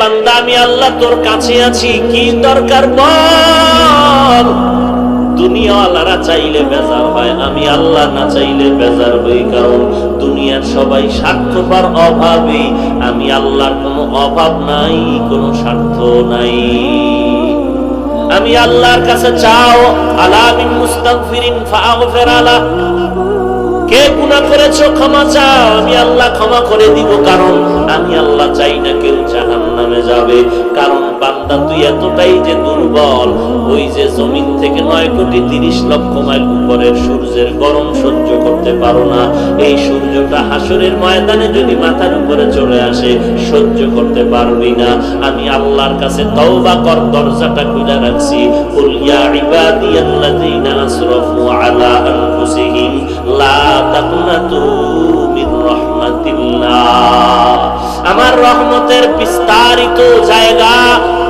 বান্দা, আমি আল্লাহ তোর কাছে আছি, কি দরকার বল? দুনিয়াওয়ালারা চাইলে বেজার হয়, আমি আল্লাহ না চাইলে বেজার হই, কারণ দুনিয়ার সবাই স্বার্থপর, অভাবে। আমি আল্লাহর কোনো অভাব নাই, কোনো স্বার্থ নাই। আমি আল্লাহর কাছে চাও আলামিন মুস্তাগফিরিন ফাগফির আলা। কে গুনাহ করেছ, ক্ষমা চাও। আমি আল্লাহ ক্ষমা করে দিব, কারণ আমি আল্লাহ চাই না কেউ জাহান্নামে যাবে। কারণ বান্দা তুই এতটাই যে দুর্বল, ওই যে জমিন থেকে নয় কোটি তিরিশ লক্ষ মাইল উপরের সূর্যের গরম সহ্য করতে পারো না। এই সূর্যটা হাসরের ময়দানে যদি মাথার উপরে চলে আসে, সহ্য করতে পারবি না। আমি আল্লাহর কাছে তওবা কর, দরজাটা খুলে রাখছি। কুল ইয়া আমার রহমতের বিস্তারিত জায়গা,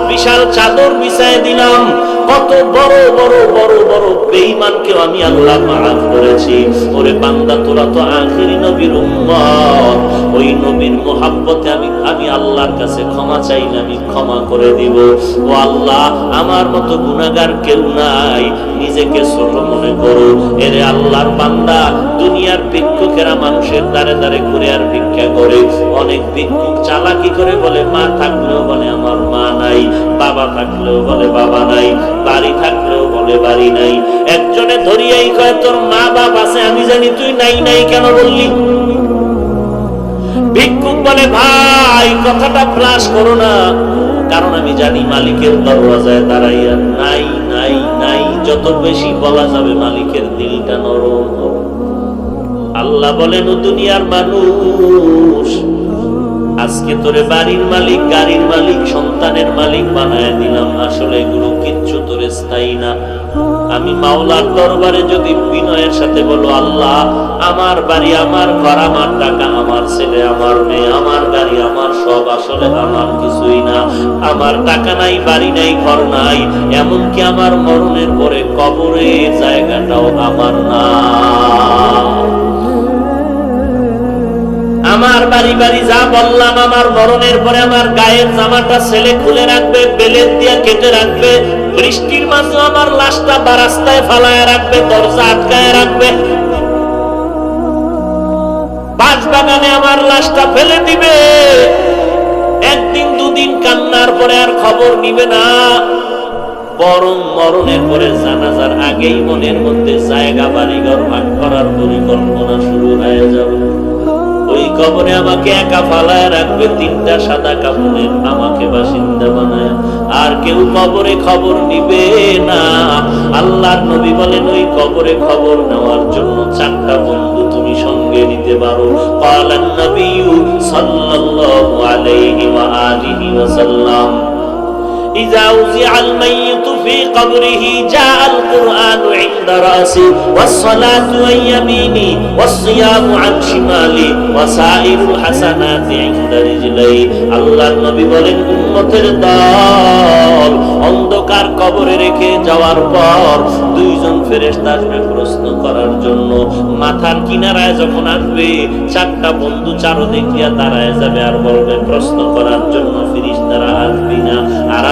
বিশাল চাদর বিছায় দিলাম। কত বড় বড় বড় বড় বেঈমানকেও আমি আল্লাহ মাফ করেছি। ওরে বান্দা, তোরা তো আখিরি নবীর উম্মত। ওই নবীর মোহাব্বতে আমি আমি আল্লাহর কাছে ক্ষমা চাইলে আমি ক্ষমা করে দিব। ও আল্লাহ, আমার মতো গুনাহগার কেউ নাই। নিজেকে ছোট মনে করো। এরে আল্লাহর বান্দা, দুনিয়ার ভিক্ষুকেরা মানুষের দ্বারে দ্বারে ঘুরে আর ভিক্ষা করে। অনেক ভিক্ষুক চালাকি করে বলে, মা থাকলেও বলে আমার মা নাই, বাবা থাকলেও বলে বাবা নাই, বাড়ি থাকলেও বলে বাড়ি নাই। একজনে ধরিয়াই কয়, তোর মা বাপ আছে, আমি জানি তুই নাই নাই কেন বললি? বলে, ভাই, কথাটা ফ্লাশ করো না। কারণ আমি জানি মালিকের দরওয়াজায় দাঁড়াইয়া নাই নাই নাই। যত বেশি বলা যাবে মালিকের দিলটা নরম আল্লাহ বলেন দুনিয়ার মানুষ, আজকে তোরে বাড়ির মালিক, গাড়ির মালিক, সন্তানের মালিক বানায় দিলাম। আসলে এগুলো কিচ্ছু তোরে স্থায়ী না। আমি মাওলার দরবারে যদি বিনয়ের সাথে বলো, আল্লাহ, আমার বাড়ি, আমার ঘর, আমার টাকা, আমার ছেলে, আমার মেয়ে, আমার গাড়ি, আমার সব আসলে আমার কিছুই না। আমার টাকা নাই, বাড়ি নাই, ঘর নাই, এমনকি আমার মরণের পরে কবরের জায়গাটাও আমার না। আমার বাড়ি বাড়ি যা বললাম, আমার মরণের পরে আমার গায়ের জামাটা ছেলে খুলে রাখবে বেলের দিয়া কেটে রাখবে বৃষ্টির মাঝে আমার লাশটা বারাস্তায় ফালায় রাখবে, দরজা আটকায় রাখবে। বাঁশ বাগানে আমার লাশটা ফেলে দিবে। একদিন, দুদিন কান্নার পরে আর খবর নিবে না। বরং মরণের পরে জানাজার আগেই মনের মধ্যে জায়গা বাড়িঘর ভাগ করার পরিকল্পনা শুরু হয়ে যাবে। কবরে আমাকে একা ফালায় রাখবে, তিনটা সাদা কাপড়ে আমাকে বাসিন্দা বানায়। আর কেউ কবরে খবর নিবে না। আল্লাহর নবী বলেন, ওই কবরে খবর নেওয়ার জন্য চারটা বন্ধু তুমি সঙ্গে নিতে পারো। পালান নবী সাল্লাল্লাহু আলাইহি ওয়া আলিহি ওয়া সাল্লাম إذا وزع الميت في قبره جاء القرآن عند رأسي والصلاة عن يميني والصيام عن شمالي وسائر الحسنات عند رجلي الله النبي বলেন উম্মতের দল অন্ধকার কবরে রেখে যাওয়ার পর দুইজন ফেরেশতা আসবে প্রশ্ন করার জন্য মাথার কিনারায় যখন আসবে চারটা বন্ধু চারদিক দিয়া দাঁড়ায় যাবে আর বলবে প্রশ্ন করার জন্য ফিরিস্তারা আসবি না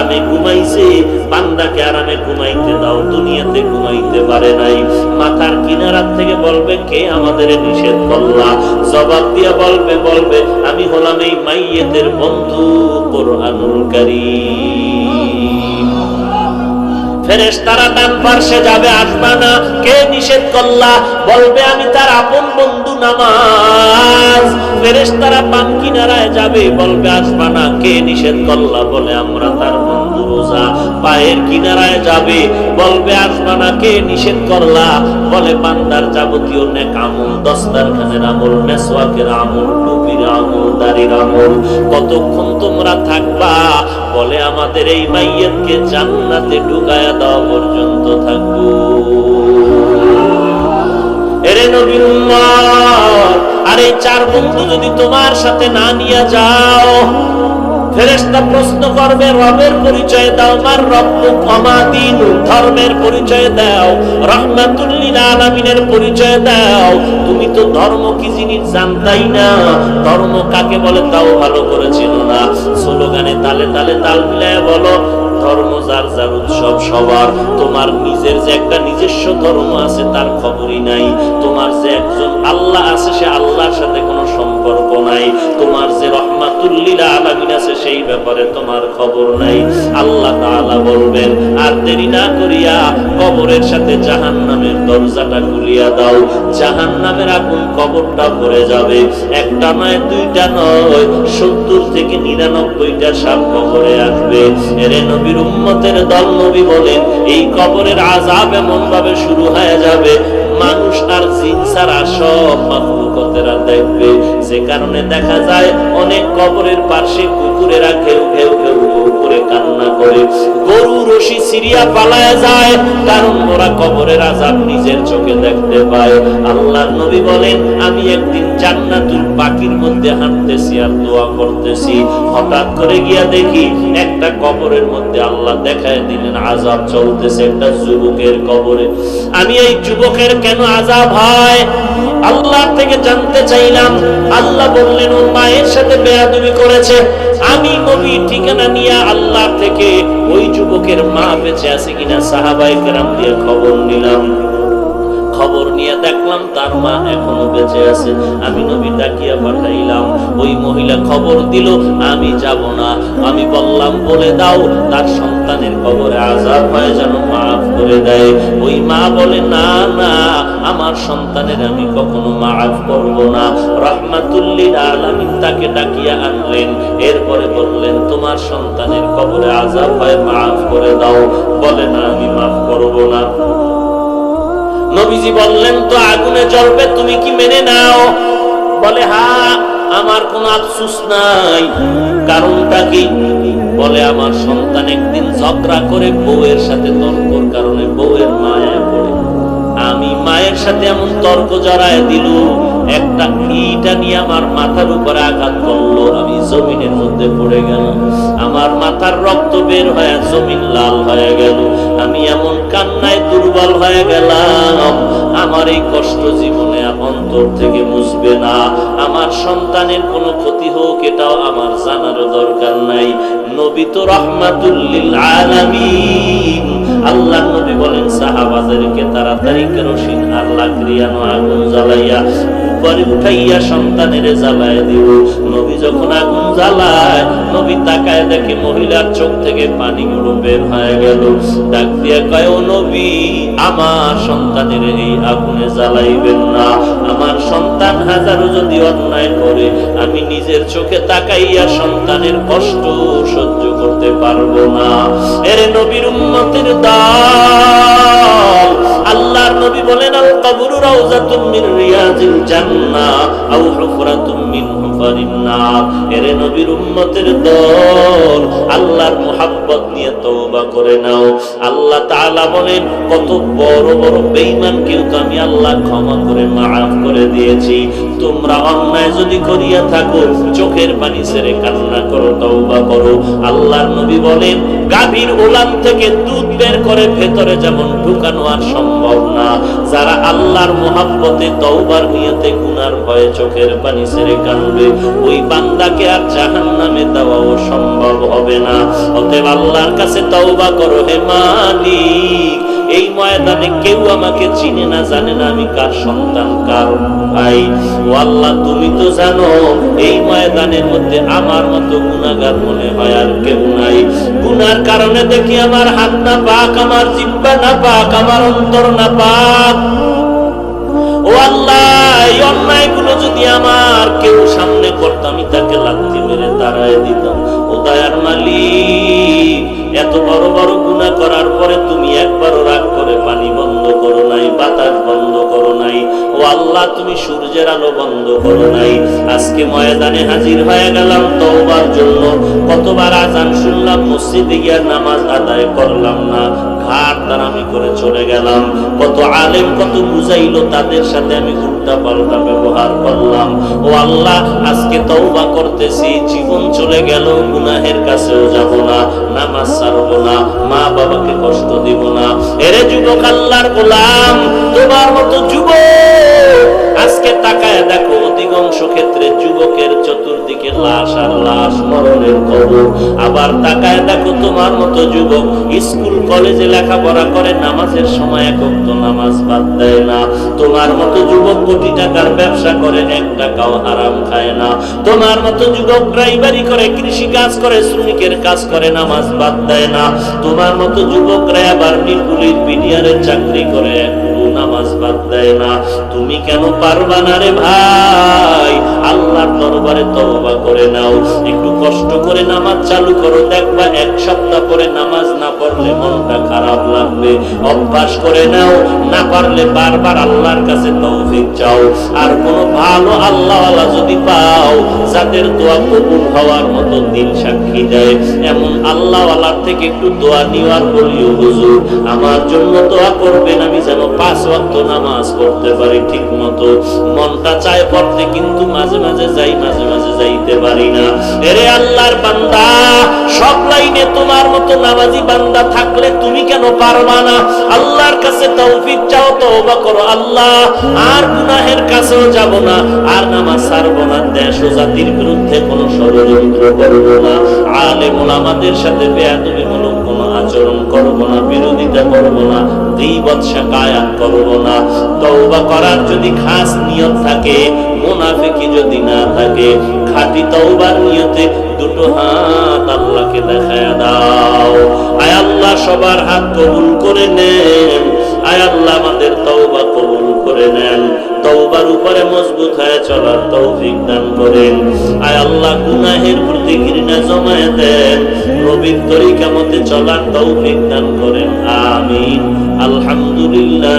আরামে ঘুমাইছে, বান্দাকে আরামে ঘুমাইতে দাও, দুনিয়াতে ঘুমাইতে পারে নাই। মাথার কিনারার থেকে বলবে, কে আমাদের নিষেধ করলা? জবাব দিয়া বলবে বলবে, আমি হলাম এই মাইয়েদের বন্ধু, কোরআনুল কারীম। ফেরেশতারা ডান পার্শ্বে যাবে, আসবা না, কে নিষেধ করলা? বলবে, আমি তার আপন বন্ধু নামাজ। ফেরেশতারা পান কিনারায় যাবে, বলবে, আসবা না, কে নিষেধ করলা? বলে, আমরা তার বন্ধু রোজা পায়ের কিনারায় যাবে। বলবে আসবা না কে নিষেধ করলা? বলে যাবতীয় নেক আমল আমল, মেসওয়াকের আমল, টুপির আমল, দাড়ির আমল, কতক্ষণ তোমরা থাকবা? বলে, আমাদের এই মাইয়াতকে জান্নাতে ঢুকায়া দেওয়া পর্যন্ত থাকব। এরে নবীর আর এই চার বন্ধু যদি তোমার সাথে না নিয়ে যাও প্রশ্ন করবে, রবের পরিচয় দাও ধর্মের পরিচয় দাও আলামিনের পরিচয় দাও। তুমি তো ধর্ম কি জিনিস জানতাই না? ধর্ম কাকে বলে তাও ভালো করেছিল না। স্লোগানে তালে তালে তাল মিলায় বলো, ধর্ম যার যার উৎসব সবার। তোমার নিজের যে একটা নিজস্ব ধর্ম আছে তার খবরই নাই। তোমার যে একজন আল্লাহ আছে, সে আল্লাহর সাথে কোনো সম্পর্ক নাই। তোমার যে সেই ব্যাপারে তোমার খবর নাই। আল্লাহ বলবেন, আর দেরি না করিয়া কবরের সাথে জাহান্নামের দরজাটা খুলিয়া দাও। জাহান্নামের আগুন কবরটা ভরে যাবে। একটা নয়, দুইটা নয়, সত্তর থেকে নিরানব্বইটা সাপ কবরে আসবে। এরে নবীর উম্মতের দল নবী বলেন, এই কবরের আজাব এমন ভাবে শুরু হয়ে যাবে মানুষ আর জিন ছাড়া সব মাখলুকতেরা দেখবে। যে কারণে দেখা যায়, অনেক কবরের পাশে কুকুরেরা ঘেউ ঘেউ ঘেউ ঘেউ করে কান্না করে গরু রশি সিরিয়া পালায় যায়, কারণ ওরা কবরের আজাব নিজের চোখে দেখতে পায়। আল্লাহর নবী বলেন, আমি একদিন জান্নাতুল পাখির মধ্যে হাঁটতেছি আর দোয়া করতেছি। হঠাৎ করে গিয়া দেখি, একটা কবরের মধ্যে আল্লাহ দেখায় দিলেন আজাব চলতেছে একটা যুবকের কবরে। আমি এই যুবকের কেন আজাব হয়? আল্লাহ থেকে জানতে চাইলাম, আল্লাহ বললেন ও মায়ের সাথে বেয়াদবি করেছে। আমি নবী ঠিকানা নিয়ে আল্লাহ থেকে ওই যুবকের মা বেঁচে আছে কিনা সাহাবাই কেরাম দিয়ে খবর নিলাম। খবর নিয়ে দেখলাম, তার মা এখনও বেঁচে আছে। আমি নবী ডাকিয়া পাঠাইলাম, ওই মহিলা খবর দিল, আমি যাব না। আমি বললাম, বলে দাও, তার সন্তানের খবরে আজাব হয়, যেন মাফ করে দেয়। ওই মা বলে, না না, আমার সন্তানের আমি কখনো মাফ করব না। রহমাতুল্লিল আলামিন তাকে ডাকিয়া আনলেন। এরপরে বললেন, তোমার সন্তানের খবরে আজাব হয়, মাফ করে দাও। বলে, না, আমি মাফ করব না। নবীজি বললেন, তো আগুনে জ্বলবে, তুমি কি মেনে নাও? বলে, হা, আমার কোনো আফসুস নাই। কারণটা কি? বলে, আমার সন্তান একদিন ঝগড়া করে বউয়ের সাথে তর্কর কারণে বউয়ের মায়া পড়ে। আমি মায়ের সাথে এমন তর্ক জড়ায় দিল, একটা ইটা নিয়ে আমার মাথার উপরে আঘাত করল, আমি জমিনের মধ্যে পড়ে গেলাম। আমার মাথার রক্ত বের হয়ে জমিন লাল হয়ে গেল। আমি এমন কান্নায় দুর্বল হয়ে গেলাম। আমার এই কষ্ট জীবনে অন্তর থেকে মুছবে না। আমার সন্তানের কোনো ক্ষতি হোক, এটাও আমার জানারও দরকার নাই। নবী তো রহমাতুল্লিল আলামিন। আল্লাহ নবী বলেন, সাহাবাদেরকে তাড়াতাড়ি কেরোসিন আর লাকড়িয়ানো আগুন জ্বালাইয়া উপরে উঠাইয়া সন্তানের জ্বালায় দিব নবী যখন আগুন জ্বালায়, নবী তাকায় দেখে মহিলার চোখ থেকে পানিগুলো বের হয়ে গেল। ডাক দিয়া কয় নবী, আমার সন্তানের এই আগুনে জ্বালাইবেন না। আমার সন্তান হাজারো যদি অন্যায় করে, আমি নিজের চোখে তাকাইয়া সন্তানের কষ্ট সহ্য করতে পারব না। এর নবীর উন্নতির দাল আল্লাহর নবী বলেন, আল কবরু রাউজাতুম মিন রিয়াজিল জান্নাহ আও হুফরাতুম মিন হুফারিন নার এরে নবীর উম্মতের দল আল্লাহর মুহাব্বত নিয়ে তওবা করে নাও। আল্লাহ তাআলা বলেন, কত বড় বড় বেঈমান কেউ তো আমি আল্লাহ ক্ষমা করে, মাফ করে দিয়েছি। তোমরা অন্যায় যদি করিয়া থাকো, চোখের পানি ছেড়ে কান্না করো, তওবা করো। আল্লাহর নবী বলেন, গাভীর ওলান থেকে দুধ বের করে ভেতরে যেমন ঢুকানো আর সম্ভব না। যারা আল্লাহর মোহাব্বতে তওবার নিয়তে গুনার ভয়ে চোখের পানি ছেড়ে কানবে ওই বান্দাকে আর জাহান্নামে দেওয়াও সম্ভব হবে না। অতএব আল্লাহর কাছে তওবা করো, হে মালিক! এই ময়দানে কেউ আমাকে চিনে না, জানে না আমি কার সন্তান, কার ভাই। ও আল্লাহ, তুমি তো জানো, এই ময়দানের মধ্যে আমার মতো গুনাহগার মনে হয় আর কেউ নাই। গুনার কারণে দেখি আমার হাত না পাক, আমার জিব্বা না পাক, আমার অন্তর না পাক। ও আল্লাহ, এই অন্যায়গুলো যদি আমার কেউ সামনে করতো, আমি তাকে লাথি মেরে দাঁড়ায় দিতাম। ও দয়ার মালিক, এত বড় বড় গুনাহ করার পরে তুমি সূর্যের আলো বন্ধ করো নাই। আজকে ময়দানে হাজির হয়ে গেলাম তওবার জন্য। কতবার আজান শুনলাম, মসজিদে গিয়ে নামাজ আদায় করলাম না। করে চলে গেলাম। কত আলেম কত বুঝাইলো, তাদের সাথে আমি উল্টা পাল্টা ব্যবহার করলাম। ও আল্লাহ, আজকে করতেছি, জীবন চলে গেল, গুনাহের কাছেও যাব না, নামাজ ছাড়বো না, মা বাবাকে কষ্ট দিব না। এরে যুবক আল্লাহর গোলাম, তোমার মতো যুবক আজকে তাকায় দেখো অধিকাংশ ক্ষেত্রে যুবকের চতুর্দিকে লাশ আর লাশ মরণের খবর। আবার তাকায় দেখো তোমার মতো যুবক স্কুল, কলেজে লেখাপড়া করে, নামাজের সময় একক তো নামাজ বাদ দেয় না। তোমার মতো যুবক কোটি টাকার ব্যবসা করে, এক টাকাও হারাম খায় না। তোমার মতো যুবক ড্রাইভারি করে কৃষি কাজ করে, শ্রমিকের কাজ করে, নামাজ বাদ দেয় না। তোমার মতো যুবকরা আবার নির্গুলির পিডিয়ারের চাকরি করে নামাজ বাদ দেয় না। তুমি কেন পারবা না রে ভাই? আল্লাহর দরবারে তওবা করে নাও। একটু কষ্ট করে নামাজ চালু করো। দেখবা এক সপ্তাহ পরে নামাজ না পড়লে মনটা খারাপ লাগবে। অভ্যাস করে নাও। না পারলে বারবার আল্লাহর কাছে তৌফিক চাও। আর কোনো ভালো আল্লাহওয়ালা যদি পাও, যাদের দোয়া কবুল হওয়ার মতো দিন সাক্ষী দেয়। এমন আল্লাহওয়ালার থেকে একটু দোয়া নিওয়ার বলিও হুজুর, আমার জন্য দোয়া করবেন, আমি যেন পাঁচ ওয়াক্ত নামাজ পড়তে পারি ঠিক মতো মনটা চায় পড়তে, কিন্তু মাঝে মাঝে যাই, মাঝে মাঝে যাইতে পারি না। এরে আল্লাহর বান্দা লাইনে তোমার মতো নামাজি বান্দা থাকলে তুমি কেন পারবা না? আল্লাহর কাছে তৌফিক চাও, তওবা করো। আল্লাহ, আর গুনাহের কাছেও যাব না, আর নামাজ ছাড়বো না। দেশ ও জাতির বিরুদ্ধে কোনো ষড়যন্ত্র করব না। আলেম ওলামাদের সাথে বেয়াদবিমূলক কোনো আচরণ করব না, বিরোধিতা করব না, গীবত শাকায়াত করব না। তওবা করার যদি খাস নিয়ত থাকে, মুনাফিকি যদি না থাকে খাঁটি তওবার নিয়তে দুটো হাত আল্লাহকে দেখায় দাও। আয় আল্লাহ, সবার হাত কবুল করে নেন। আয় আল্লাহ, আমাদের তওবা কবুল করে নেন। তওবার উপরে মজবুত হয়ে চলার তৌফিক দান করেন। আয় আল্লাহ, গুনাহের প্রতি ঘৃণা জমায়ে দেন। নবীর তরিকা মতে চলার তৌফিক দান করেন। আমিন। আলহামদুলিল্লাহ।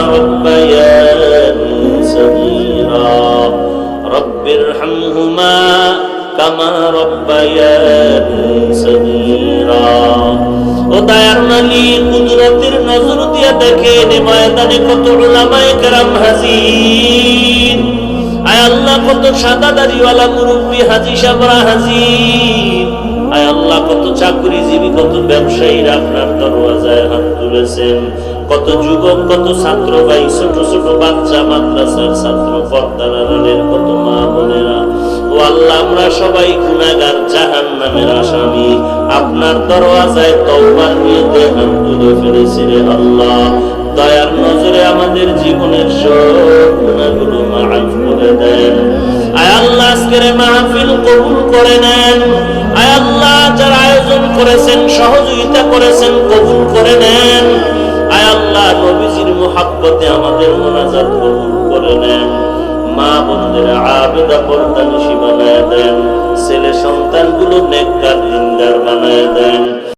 কত উলামায়ে কেরাম হাজির? আয় আল্লাহ, কত সাদা দাড়িওয়ালা মুরব্বী হাজি সাবরা হাজির। আয় আল্লাহ, কত চাকরিজীবী, কত ব্যবসায়ীরা আপনার দরওয়াজায় হাত তুলেছেন। কত যুবক, কত ছাত্র ভাই, ছোট ছোট বাচ্চা মাদ্রাসার ছাত্র পর্দার কত মা বোনেরা। আমাদের জীবনের সব মাফ করে দেন। আয় মাহফিল কবুল করে নেন। আয় যারা আয়োজন করেছেন, সহযোগিতা করেছেন, কবুল করে নেন। আয় আল্লাহ, নবীজির মুহাব্বতে আমাদের মোনাজাত কবুল করে নেন। মা বোনদের আবেদা পর্দা নিশি বানায় দেন। ছেলে সন্তানগুলো নেককার দিনদার বানায় দেন।